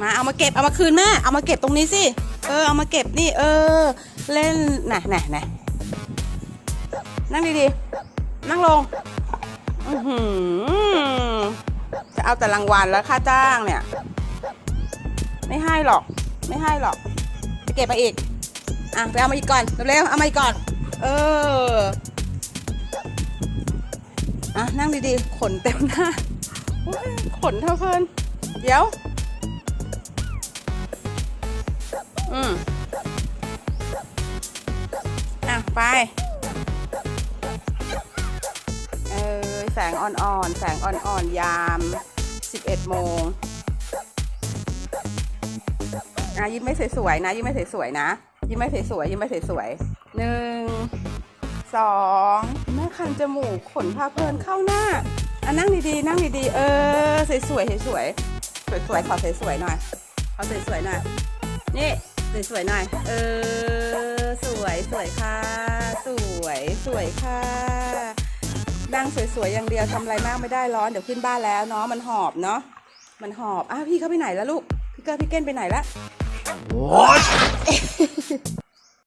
มาเอามาเก็บเอามาคืนแม่เอามาเก็บตรงนี้สิเออเอามาเก็บนี่ เออ เล่นน่ะน่ะน่ะนั่งดีๆนั่งลงอือหือจะเอาแต่รางวัลแล้วค่าจ้างเนี่ย ไม่ให้หรอก ไม่ให้หรอกไปเก็บมาอีกอะไปเอามาอีกก่อนเร็วๆเอามาอีกก่อน เอออะนั่งดีๆขนเต็มหน้าขนเท่าเพิ่นเดี๋ยว อืมอะ ไป เออแสงอ่อนๆ แสงอ่อนๆ ยาม 11 โมงอะยิ้มไม่สวยๆนะ ยิ้มไม่สวยๆนะ ยิ้มไม่สวยๆยิ้มไม่สวยๆหนึ่งสองแม่คันจมูกขนพาเพลินเข้าหน้าอะนั่งดีๆ นั่งดีๆ เออ สวยๆสวยๆสวยๆขอสวยๆหน่อย ขอสวยๆหน่อย นี่ สวยๆหน่อย เออ สวยสวยค่ะ สวยสวยค่ะ นั่งสวยๆอย่างเดียวทำอะไรมากไม่ได้ร้อนเดี๋ยวขึ้นบ้านแล้วเนาะ มันหอบเนาะ มันหอบ อ้าวพี่เขาไปไหนแล้วลูก พี่เกอร์พี่เก้นไปไหนละ